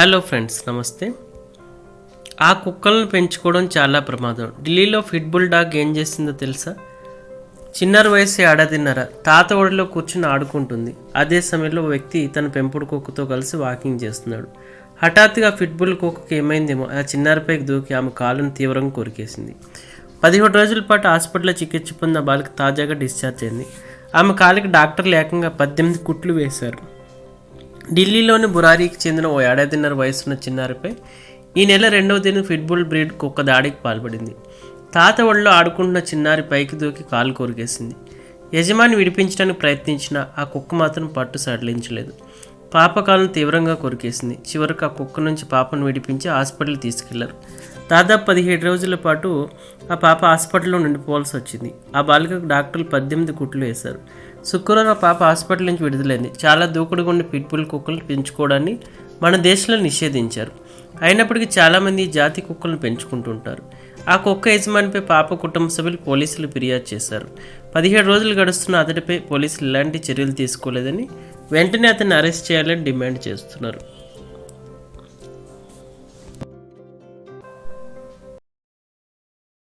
Hello friends నమస్తే. ఆ కుక్కలను పెంచుకోవడం చాలా ప్రమాదం. ఢిల్లీలో ఫిట్బుల్ డాగ్ ఏం చేసిందో తెలుసా? చిన్నర వయసు ఏడాదిన్నర తాత ఒడిలో కూర్చుని ఆడుకుంటుంది. అదే సమయంలో వ్యక్తి తన పెంపుడు కుక్కతో కలిసి వాకింగ్ చేస్తున్నాడు. హఠాత్తుగా ఫిట్బుల్ కుక్కకి ఏమైందేమో ఆ చిన్నారిపైకి దూకి ఆమె కాలును తీవ్రంగా కొరికేసింది. పదిహేడు రోజుల పాటు హాస్పిటల్లో చికిత్స పొందిన బాలిక తాజాగా డిశ్చార్జ్ అయింది. ఆమె కాలికి డాక్టర్లు లేకుండా పద్దెనిమిది కుట్లు వేశారు. ఢిల్లీలోని బురారీకి చెందిన ఓ ఏడాదిన్నర వయసున్న చిన్నారిపై ఈ నెల రెండవ దిన ఫిట్బుల్ బ్రీడ్ కుక్క దాడికి పాల్పడింది. తాత ఒళ్ళో ఆడుకుంటున్న చిన్నారి పైకి దూకి కాలు కొరికేసింది. యజమాని విడిపించడానికి ప్రయత్నించిన ఆ కుక్క మాత్రం పట్టు సడలించలేదు. పాప కాలను తీవ్రంగా కొరికేసింది. చివరికి ఆ కుక్క నుంచి పాపను విడిపించి హాస్పిటల్ తీసుకెళ్ళారు. దాదాపు పదిహేడు రోజుల పాటు ఆ పాప హాస్పిటల్లో ఉండిపోవాల్సి వచ్చింది. ఆ బాలికకు డాక్టర్లు పద్దెనిమిది కుట్లు వేశారు. శుక్రవారం ఆ పాప హాస్పిటల్ నుంచి విడుదలైంది. చాలా దూకుడుగా ఉండే పిట్బుల్ కుక్కలు పెంచుకోవడాన్ని మన దేశంలో నిషేధించారు. అయినప్పటికీ చాలామంది జాతి కుక్కలను పెంచుకుంటుంటారు. ఆ కుక్క యజమానిపై పాప కుటుంబ సభ్యులు పోలీసులు ఫిర్యాదు చేశారు. పదిహేడు రోజులు గడుస్తున్న అతడిపై పోలీసులు ఎలాంటి చర్యలు తీసుకోలేదని వెంటనే అతన్ని అరెస్ట్ చేయాలని డిమాండ్ చేస్తున్నారు.